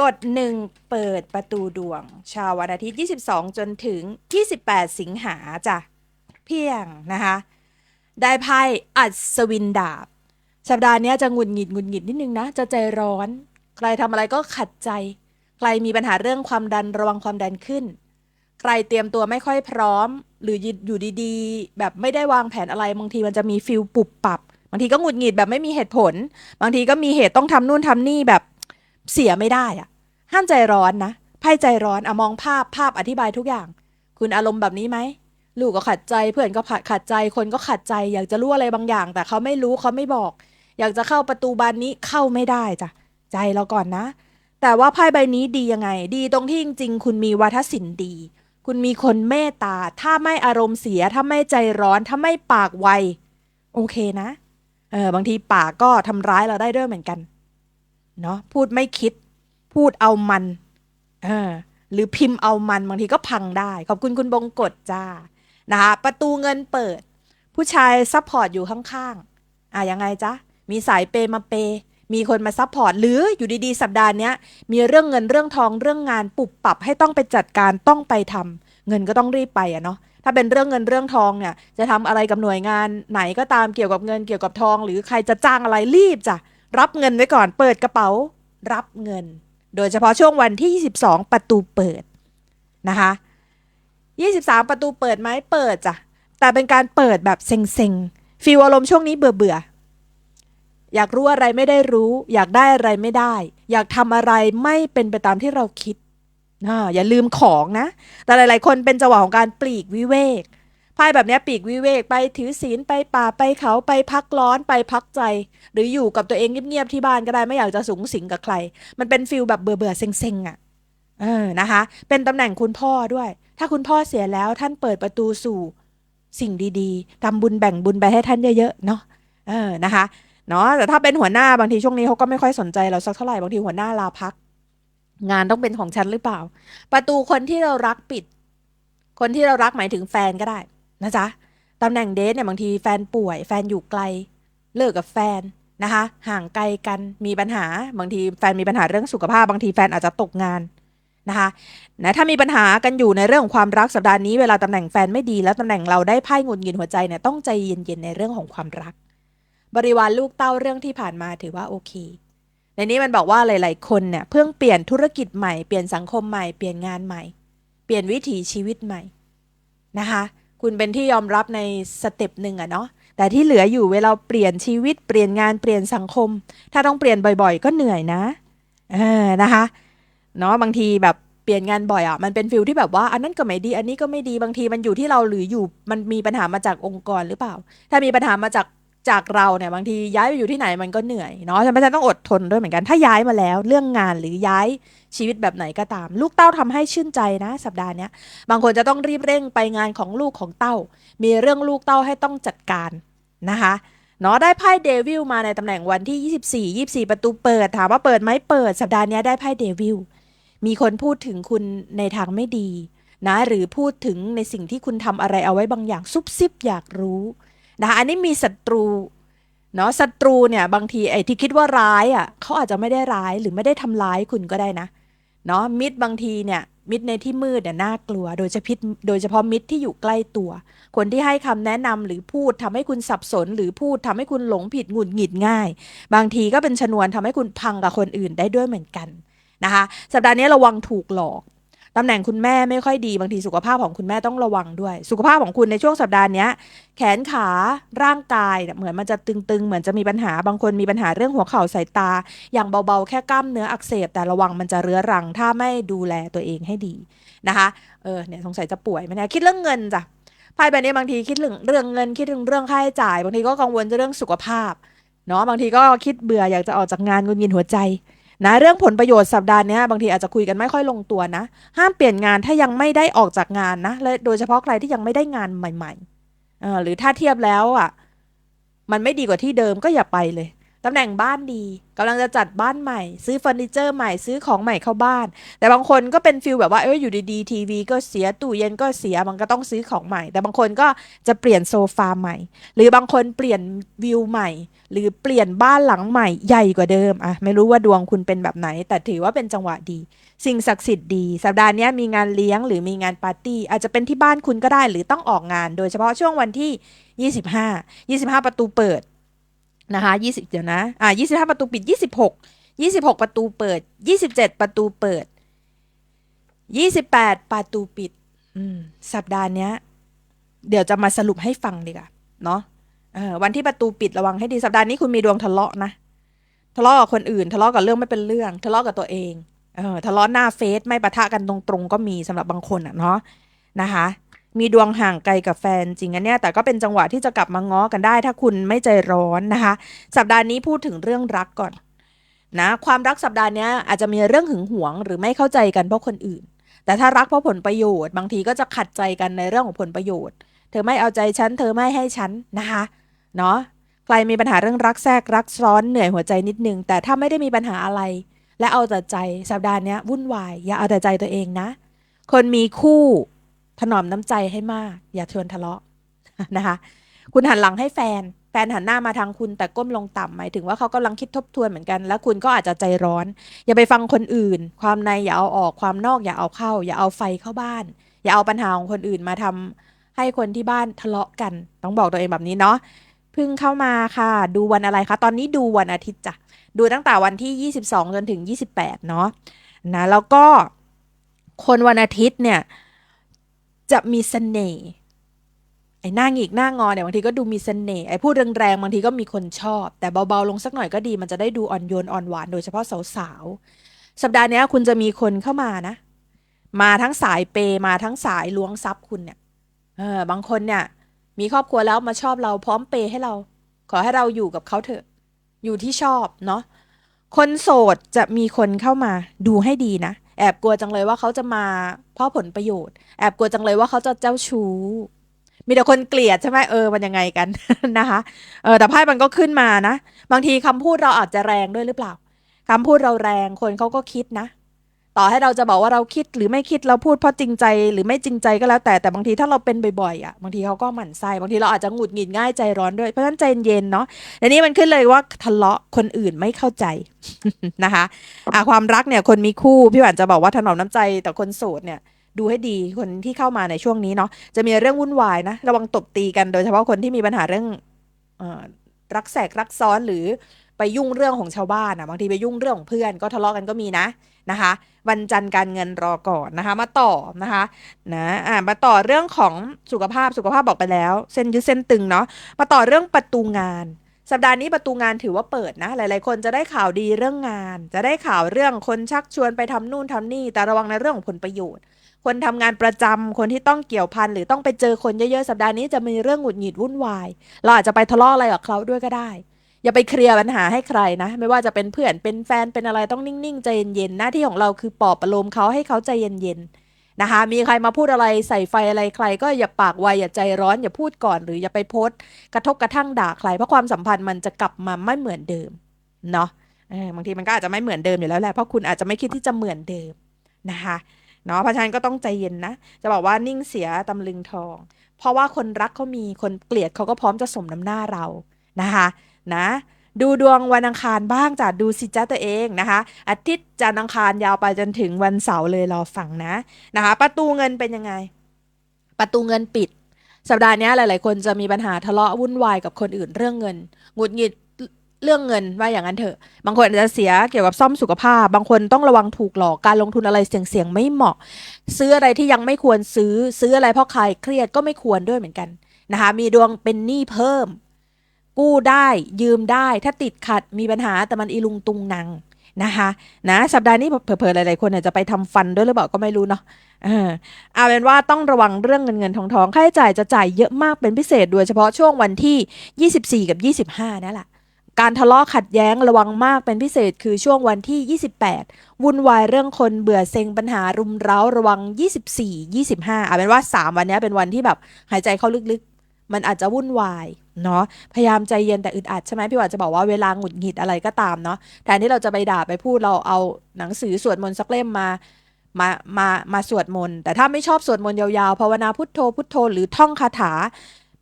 กดหนึ่งเปิดประตูดวง ชาววันอาทิตย์ 22 จนถึง 28 สิงหาจ้ะ เพียงนะคะ ได้ไพ่อัศวินดาบ สัปดาห์นี้จะงุดหงิดงุดหงิดนิดนึงนะ จะใจร้อน ใครทำอะไรก็ขัดใจ ใครมีปัญหาเรื่องความดันระวังความดันขึ้น ใครเตรียมตัวไม่ค่อยพร้อม หรืออยู่ดีๆ แบบไม่ได้วางแผนอะไรบางทีมันจะมีฟิลปุบปับบางทีก็หงุดหงิดแบบไม่มีเหตุผล บางทีก็มีเหตุต้องทำนู่นทำนี่แบบ เสียไม่ได้อะห้ามใจร้อนนะไพ่ใจร้อนอะมองภาพภาพอธิบายทุกอย่าง คุณอารมณ์แบบนี้ไหมลูกก็ขัดใจเพื่อนก็ขัดขัดใจคนก็ขัดใจ อยากจะรู้อะไรบางอย่าง แต่เขาไม่รู้เขาไม่บอก อยากจะเข้าประตูบานนี้เข้าไม่ได้จ้ะใจเราก่อนนะ แต่ว่าไพ่ใบนี้ดียังไง ดีตรงที่จริงๆคุณมีวัฒศิลป์ดี คุณมีคนเมตตา ถ้าไม่อารมณ์เสีย ถ้าไม่ใจร้อน ถ้าไม่ปากไว โอเคนะ เออบางทีปากก็ทำร้ายเราได้ด้วยเหมือนกัน เนาะพูดไม่คิด พูดเอามันเออหรือพิมพ์เอามันบางทีก็พังได้ ขอบคุณคุณบงกฎจ้านะคะประตูเงินเปิด ผู้ชายซัพพอร์ตอยู่ข้างๆอะยังไงจ๊ะ มีสายเปมาเป มีคนมาซัพพอร์ตหรืออยู่ดีๆ สัปดาห์เนี้ยมีเรื่องเงินเรื่องทองเรื่องงานปุบปรับให้ต้องไปจัดการต้องไปทำเงินก็ต้องรีบไปอะเนาะถ้าเป็นเรื่องเงินเรื่องทองเนี่ยจะทำอะไรกับหน่วยงานไหนก็ตามเกี่ยวกับเงินเกี่ยวกับทอง หรือใครจะจ้างอะไรรีบจ้ะ รับเงินไว้ก่อนเปิดกระเป๋ารับเงิน โดยเฉพาะช่วงวันที่ 22 ประตูเปิดนะคะ23 ประตูเปิดไหมเปิดจ้ะแต่เป็นการเปิดแบบเซ็งๆฟีลอารมณ์ช่วงนี้เบื่อเบื่ออยากรู้อะไรไม่ได้รู้ อยากได้อะไรไม่ได้ อยากทำอะไรไม่เป็นไปตามที่เราคิดออย่าลืมของนะ แต่หลาย ๆ คนเป็นจังหวะของการปลีกวิเวก ไพ่แบบนี้ปีกวิเวกไปถือศีลไปป่าไปเขาไปพักร้อนไปพักใจ หรืออยู่กับตัวเองเงียบๆที่บ้านก็ได้ไม่อยากจะสูงสิงกับใคร มันเป็นฟิลแบบเบื่อเบื่อๆเซ็งๆอะเออนะคะ เป็นตำแหน่งคุณพ่อด้วย ถ้าคุณพ่อเสียแล้วท่านเปิดประตูสู่สิ่งดีๆทำบุญแบ่งบุญไปให้ท่านเยอะๆเนาะเออนะคะเนาะแต่ถ้าเป็นหัวหน้าบางทีช่วงนี้เขาก็ไม่ค่อยสนใจเราสักเท่าไหร่บางทีหัวหน้าลาพัก งานต้องเป็นของฉันหรือเปล่า ประตูคนที่เรารักปิด คนที่เรารักหมายถึงแฟนก็ได้ นะจ๊ะตำแหน่งเดทเนี่ยบางทีแฟนป่วย แฟนอยู่ไกล เลิกกับแฟนนะคะ ห่างไกลกันมีปัญหาบางทีแฟนมีปัญหาเรื่องสุขภาพ บางทีแฟนอาจจะตกงานนะคะนะถ้ามีปัญหากันอยู่ในเรื่องของความรักสัปดาห์นี้เวลาตำแหน่งแฟนไม่ดีแล้วตำแหน่งเราได้ไพ่หงุดหงิดหัวใจเนี่ยต้องใจเย็นๆในเรื่องของความรัก บริวารลูกเต้าเรื่องที่ผ่านมาถือว่าโอเค ในนี้มันบอกว่าหลาย ๆ คนเนี่ยเพิ่งเปลี่ยนธุรกิจใหม่เปลี่ยนสังคมใหม่เปลี่ยนงานใหม่ เปลี่ยนวิถีชีวิตใหม่นะคะ คุณเป็นที่ยอมรับในสเต็ปหนึ่งอะเนาะแต่ที่เหลืออยู่เวลาเปลี่ยนชีวิตเปลี่ยนงานเปลี่ยนสังคม ถ้าต้องเปลี่ยนบ่อย ๆ ก็เหนื่อยนะเออนะคะเนาะบางทีแบบเปลี่ยนงานบ่อยอะ่ะมันเป็นฟิลที่แบบว่าอันนั้นก็ไม่ดี อันนี้ก็ไม่ดีบางทีมันอยู่ที่เราหรืออยู่มันมีปัญหามาจากองค์กรหรือเปล่า ถ้ามีปัญหามาจากจากเราเนี่ยบางทีย้ายไปอยู่ที่ไหนมันก็เหนื่อยเนาะฉะนั้นต้องอดทนด้วยเหมือนกันถ้าย้ายมาแล้ว เรื่องงานหรือย้าย ชีวิตแบบไหนก็ตาม ลูกเต้าทำให้ชื่นใจนะ สัปดาห์นี้บางคนจะต้องรีบเร่งไปงานของลูกของเต้า มีเรื่องลูกเต้าให้ต้องจัดการนะคะเนาะได้ไพ่เดวิลมาในตำแหน่งวันที่ 24 24 ประตูเปิด ถามว่าเปิดไหมเปิด สัปดาห์นี้ได้ไพ่เดวิลมีคนพูดถึงคุณในทางไม่ดีนะหรือพูดถึงในสิ่งที่คุณทำอะไรเอาไว้บางอย่างซุบซิบอยากรู้นะคะอันนี้มีศัตรูเนาะศัตรูเนี่ยบางทีไอ้ที่คิดว่าร้ายอะเขาอาจจะไม่ได้ร้ายหรือไม่ได้ทำร้ายคุณก็ได้นะ เนาะมิดบางทีเนี่ยมิดในที่มืดเนี่ยน่ากลัว โดยเฉพาะโดยเฉพาะมิดที่อยู่ใกล้ตัว คนที่ให้คำแนะนำหรือพูดทำให้คุณสับสน หรือพูดทำให้คุณหลงผิดหงุดหงิดง่าย บางทีก็เป็นชนวนทำให้คุณพังกับคนอื่นได้ด้วยเหมือนกันนะคะ สัปดาห์นี้ระวังถูกหลอก ตำแหน่งคุณแม่ไม่ค่อยดีบางทีสุขภาพของคุณแม่ต้องระวังด้วย สุขภาพของคุณในช่วงสัปดาห์นี้แขนขาร่างกายเหมือนมันจะตึงๆ เหมือนจะมีปัญหาบางคนมีปัญหาเรื่องหัวเข่าสายตา อย่างเบาๆ แค่กล้ามเนื้ออักเสบ แต่ระวังมันจะเรื้อรัง ถ้าไม่ดูแลตัวเองให้ดีนะคะเออเนี่ยสงสัยจะป่วยไหมเนี่ยคิดเรื่องเงินจ้ะไพ่ใบนี้บางทีคิดเรื่องเรื่องเงินคิดถึงเรื่องค่าใช้จ่าย บางทีก็กังวลเรื่องสุขภาพเนาะบางทีก็คิดเบื่ออยากจะออกจากงานงุนงินหัวใจ นะเรื่องผลประโยชน์สัปดาห์นี้บางทีอาจจะคุยกันไม่ค่อยลงตัวนะ ห้ามเปลี่ยนงานถ้ายังไม่ได้ออกจากงานนะและโดยเฉพาะใครที่ยังไม่ได้งานใหม่ๆหรือถ้าเทียบแล้วอะ มันไม่ดีกว่าที่เดิมก็อย่าไปเลย ตำแหน่งบ้านดีกำลังจะจัดบ้านใหม่ ซื้อเฟอร์นิเจอร์ใหม่ซื้อของใหม่เข้าบ้าน แต่บางคนก็เป็นฟิลแบบว่าเอออยู่ดีๆทีวีก็เสียตู้เย็นก็เสียมันก็ต้องซื้อของใหม่ แต่บางคนก็จะเปลี่ยนโซฟาใหม่ หรือบางคนเปลี่ยนวิวใหม่ หรือเปลี่ยนบ้านหลังใหม่ใหญ่กว่าเดิมอะไม่รู้ว่าดวงคุณเป็นแบบไหน แต่ถือว่าเป็นจังหวะดี สิ่งศักดิ์สิทธิ์ดี สัปดาห์นี้มีงานเลี้ยงหรือมีงานปาร์ตี้อาจจะเป็นที่บ้านคุณก็ได้หรือต้องออกงาน โดยเฉพาะช่วงวันที่ 25 25 ประตูเปิด นะคะ20เดี๋ยวนะอ่า25ประตูปิด26 26ประตูเปิด27ประตูเปิด28ประตูปิด อืม สัปดาห์เนี้ย เดี๋ยวจะมาสรุปให้ฟังดีกว่าเนาะเออวันที่ประตูปิดระวังให้ดีสัปดาห์นี้คุณมีดวงทะเลาะนะทะเลาะกับคนอื่น ทะเลาะกับเรื่องไม่เป็นเรื่อง ทะเลาะกับตัวเองเออทะเลาะหน้าเฟซไม่ปะทะกันตรงๆก็มีสำหรับบางคนอะเนาะนะคะ มีดวงห่างไกลกับแฟนจริงอันเนี้ยแต่ก็เป็นจังหวะที่จะกลับมาง้อกันได้ ถ้าคุณไม่ใจร้อนนะคะ สัปดาห์นี้พูดถึงเรื่องรักก่อนนะความรักสัปดาห์นี้อาจจะมีเรื่องหึงหวง หรือไม่เข้าใจกันเพราะคนอื่น แต่ถ้ารักเพราะผลประโยชน์ บางทีก็จะขัดใจกันในเรื่องของผลประโยชน์ เธอไม่เอาใจฉัน เธอไม่ให้ฉันนะคะเนาะใครมีปัญหาเรื่องรักแทรกรักซ้อนเหนื่อยหัวใจนิดนึง แต่ถ้าไม่ได้มีปัญหาอะไร และเอาแต่ใจสัปดาห์นี้วุ่นวายอย่าเอาแต่ใจตัวเองนะ คนมีคู่ ถนอมน้ำใจให้มาก อย่าชวนทะเลาะนะคะ คุณหันหลังให้แฟน แฟนหันหน้ามาทางคุณแต่ก้มลงต่ำหมายถึงว่าเขากำลังคิดทบทวนเหมือนกัน แล้วคุณก็อาจจะใจร้อน อย่าไปฟังคนอื่น ความในอย่าเอาออกความนอกอย่าเอาเข้า อย่าเอาไฟเข้าบ้าน อย่าเอาปัญหาของคนอื่นมาทำให้คนที่บ้านทะเลาะกัน ต้องบอกตัวเองแบบนี้เนาะพิ่งเข้ามาค่ะ ดูวันอะไรคะ ตอนนี้ดูวันอาทิตย์จ้ะ ดูตั้งแต่วันที่ 22 จนถึง 28 เนาะนะ แล้วก็คนวันอาทิตย์เนี่ย จะมีเสน่ห์ไอ้หน้าหงิกหน้างอเนี่ยบางทีก็ดูมีเสน่ห์ไอ้พูดแรงๆบางทีก็มีคนชอบ แต่เบาๆลงสักหน่อยก็ดี มันจะได้ดูอ่อนโยนอ่อนหวานโดยเฉพาะสาวๆสัปดาห์นี้คุณจะมีคนเข้ามานะ มาทั้งสายเปย์มาทั้งสายล้วงทรัพย์คุณเนี่ยเออบางคนเนี่ย มีครอบครัวแล้วมาชอบเราพร้อมเปย์ให้เรา ขอให้เราอยู่กับเขาเถอะ อยู่ที่ชอบเนาะคนโสดจะมีคนเข้ามาดูให้ดีนะ แอบกลัวจังเลยว่าเขาจะมาเพราะผลประโยชน์ แอบกลัวจังเลยว่าเขาจะเจ้าชู้ มีแต่คนเกลียดใช่ไหมเออมันยังไงกันนะคะเออแต่ไพ่มันก็ขึ้นมานะ บางทีคำพูดเราอาจจะแรงด้วยหรือเปล่าคำพูดเราแรงคนเขาก็คิดนะ ต่อให้เราจะบอกว่าเราคิดหรือไม่คิดเราพูดเพราะจริงใจหรือไม่จริงใจก็แล้วแต่แต่บางทีถ้าเราเป็นบ่อยๆอะบางทีเขาก็หมั่นไส้บางทีเราอาจจะหงุดหงิดง่ายใจร้อนด้วยเพราะฉะนั้นใจเย็นเนาะอันนี้มันขึ้นเลยว่าทะเลาะคนอื่นไม่เข้าใจนะคะอะความรักเนี่ยคนมีคู่พี่หวานจะบอกว่าถนอมน้ำใจแต่คนโสดเนี่ยดูให้ดีคนที่เข้ามาในช่วงนี้เนาะจะมีเรื่องวุ่นวายนะ ระวังตบตีกันโดยเฉพาะคนที่มีปัญหาเรื่องอรักแสกรักซ้อนหรือ ไปยุ่งเรื่องของชาวบ้านอะบางทีไปยุ่งเรื่องของเพื่อนก็ทะเลาะกันก็มีนะนะคะวันจันทร์การเงินรอก่อนนะคะ มาต่อนะคะนะอ่ามาต่อเรื่องของสุขภาพสุขภาพบอกไปแล้ว เส้นยืดเส้นตึงเนาะมาต่อเรื่องประตูงานสัปดาห์นี้ประตูงานถือว่าเปิดนะ หลายๆ คนจะได้ข่าวดีเรื่องงาน จะได้ข่าวเรื่องคนชักชวนไปทำนู่นทำนี่ แต่ระวังในเรื่องของผลประโยชน์ คนทำงานประจำคนที่ต้องเกี่ยวพันหรือต้องไปเจอคนเยอะๆ สัปดาห์นี้จะมีเรื่องหงุดหงิดวุ่นวาย เราอาจจะไปทะเลาะอะไรกับเขาด้วยก็ได้ อย่าไปเคลียร์ปัญหาให้ใครนะ ไม่ว่าจะเป็นเพื่อนเป็นแฟนเป็นอะไรต้องนิ่งๆใจเย็นๆหน้าที่ของเราคือปลอบประโลมเขาให้เขาใจเย็นๆนะคะ มีใครมาพูดอะไรใส่ไฟอะไรใคร ก็อย่าปากไวอย่าใจร้อนอย่าพูดก่อนหรืออย่าไปโพสต์กระทบกระทั่งด่าใครเพราะความสัมพันธ์มันจะกลับมาไม่เหมือนเดิมเนาะบางทีมันก็อาจจะไม่เหมือนเดิมอยู่แล้วแหละเพราะคุณอาจจะไม่คิดที่จะเหมือนเดิมนะคะเนาะเพราะฉะนั้นก็ต้องใจเย็นนะ จะบอกว่านิ่งเสียตำลึงทอง เพราะว่าคนรักเขามีคนเกลียดเขาก็พร้อมจะสมน้ำหน้าเรานะคะ นะ ดูดวงวันอังคารบ้างจ้ะดูสิจ้าตัวเองนะคะ อาทิตย์จันทร์อังคารยาวไปจนถึงวันเสาร์เลยรอฟังนะนะคะ ประตูเงินเป็นยังไง ประตูเงินปิด สัปดาห์นี้หลาย ๆ คนจะมีปัญหาทะเลาะวุ่นวายกับคนอื่นเรื่องเงินหงุดหงิดเรื่องเงินว่าอย่างนั้นเถอะ บางคนอาจจะเสียเกี่ยวกับซ่อมสุขภาพ บางคนต้องระวังถูกหลอกการลงทุนอะไรเสี่ยงๆไม่เหมาะ ซื้ออะไรที่ยังไม่ควรซื้อซื้ออะไรเพราะใครเครียดก็ไม่ควรด้วยเหมือนกันนะคะมีดวงเป็นหนี้เพิ่ม กู้ได้ยืมได้ ถ้าติดขัดมีปัญหาแต่มันอีลุงตุงนังนะคะนะสัปดาห์นี้เผลอๆหลายๆคนอาจจะไปทำฟันด้วยหรือเปล่าก็ไม่รู้เนาะเออเอาเป็นว่าต้องระวังเรื่องเงินเงินทองทองค่าใช้จ่ายจะจ่ายเยอะมากเป็นพิเศษโดยเฉพาะช่วงวันที่ 24 กับ 25นั่นแหละการทะเลาะขัดแย้งระวังมากเป็นพิเศษคือช่วงวันที่ 28 วุ่นวายเรื่องคนเบื่อเซ็งปัญหารุมเร้าระวัง 24 25เอาเป็นว่า 3 วันนี้เป็นวันที่แบบหายใจเข้าลึกๆ มันอาจจะวุ่นวาย เนาะพยายามใจเย็นแต่อึดอัดใช่ไหมพี่หวานจะบอกว่าเวลาหงุดหงิดอะไรก็ตามเนาะแทนที่เราจะไปด่าไปพูดเราเอาหนังสือสวดมนต์สักเล่มมามามามาสวดมนต์แต่ถ้าไม่ชอบสวดมนต์ยาวๆภาวนาพุทโธพุทโธหรือท่องคาถา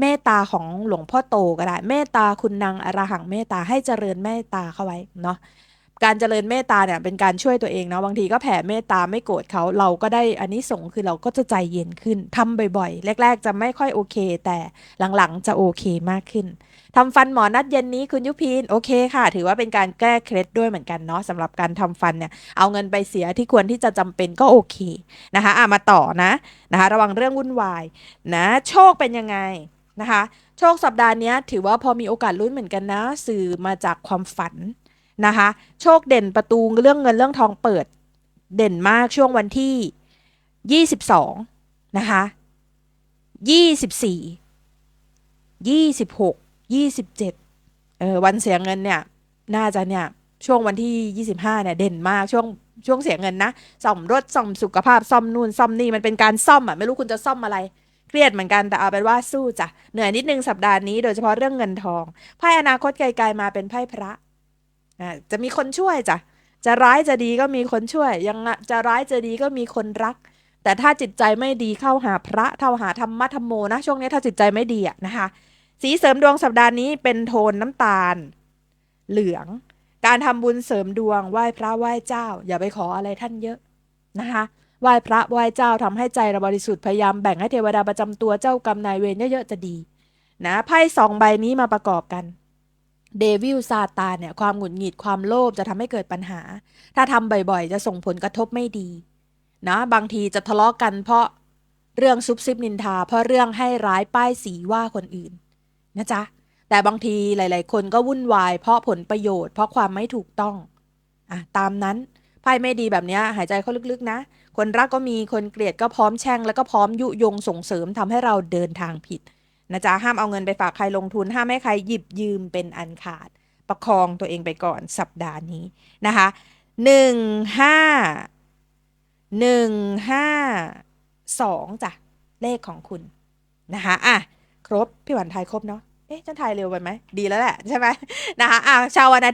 เมตตาของหลวงพ่อโตก็ได้ เมตตาคุณนางอรหังเมตตาให้เจริญเมตตาเข้าไว้เนาะ การเจริญเมตตาเนี่ยเป็นการช่วยตัวเองเนาะบางทีก็แผ่เมตตาไม่โกรธเขาเราก็ได้อันนี้ส่งคือเราก็จะใจเย็นขึ้นทำบ่อย ๆ แรก ๆ จะไม่ค่อยโอเค แต่หลังๆจะโอเคมากขึ้นทำฟันหมอนัดเย็นนี้คุณยุพินโอเคค่ะ ถือว่าเป็นการแก้เคล็ดด้วยเหมือนกันเนาะสำหรับการทำฟันเนี่ยเอาเงินไปเสียที่ควรที่จะจำเป็นก็โอเคนะคะอะมาต่อนะนะคะ ระวังเรื่องวุ่นวายนะโชคเป็นยังไงนะคะ โชคสัปดาห์นี้ถือว่าพอมีโอกาสลุ้นเหมือนกันนะ สื่อมาจากความฝัน นะคะ โชคเด่นประตูเรื่องเงินเรื่องทองเปิด เด่นมากช่วงวันที่ 22 นะคะ 24 26 27เออวันเสียเงินเนี่ย น่าจะเนี่ย ช่วงวันที่ 25 เนี่ย เด่นมากช่วงช่วงเสียเงินนะซ่อมรถซ่อมสุขภาพซ่อมนู่นซ่อมนี่มันเป็นการซ่อมอะไม่รู้คุณจะซ่อมอะไรเครียดเหมือนกันแต่เอาเป็นว่าสู้จ้ะเหนื่อยนิดนึงสัปดาห์นี้โดยเฉพาะเรื่องเงินทองไพ่อนาคตไกลๆมาเป็นไพ่พระ จะมีคนช่วยจ้ะจะร้ายจะดีก็มีคนช่วย ยังจะร้ายจะดีก็มีคนรัก แต่ถ้าจิตใจไม่ดีเข้าหาพระเข้าหาธรรมะธรรมโมนะ ช่วงนี้ถ้าจิตใจไม่ดีอะนะคะ สีเสริมดวงสัปดาห์นี้เป็นโทนน้ำตาล เหลือง การทำบุญเสริมดวงไหว้พระไหว้เจ้า อย่าไปขออะไรท่านเยอะนะคะไหว้พระไหว้เจ้าทำให้ใจเราบริสุทธิ์พยายามแบ่งให้เทวดาประจำตัวเจ้ากรรมนายเวรเยอะๆจะดี นะไพ่สองใบนี้มาประกอบกัน เดวิลซาตานเนี่ยความหงุดหงิดความโลภจะทำให้เกิดปัญหา ถ้าทำบ่อยๆ จะส่งผลกระทบไม่ดีนะบางทีจะทะเลาะกันเพราะเรื่องซุบซิบนินทา เพราะเรื่องให้ร้ายป้ายสีว่าคนอื่นนะจ๊ะแต่บางทีหลายๆ คนก็วุ่นวาย เพราะผลประโยชน์เพราะความไม่ถูกต้องอะตามนั้นไพ่ไม่ดีแบบเนี้ยหายใจเข้าลึกๆนะ คนรักก็มีคนเกลียดก็พร้อมแช่งแล้วก็พร้อมยุยงส่งเสริมทำให้เราเดินทางผิด นะจ๊ะห้ามเอาเงินไปฝากใครลงทุน ห้ามให้ใครหยิบยืมเป็นอันขาด ประคองตัวเองไปก่อนสัปดาห์นี้นะคะหนึ่งห้าหนึ่งห้าสองจ้ะเลขของคุณนะคะอะครบ พี่หวันทายครบเนาะเอ๊ะฉันทายเร็วไปไหม ดีแล้วแหละ ใช่ไหมนะคะอะชาววันอาท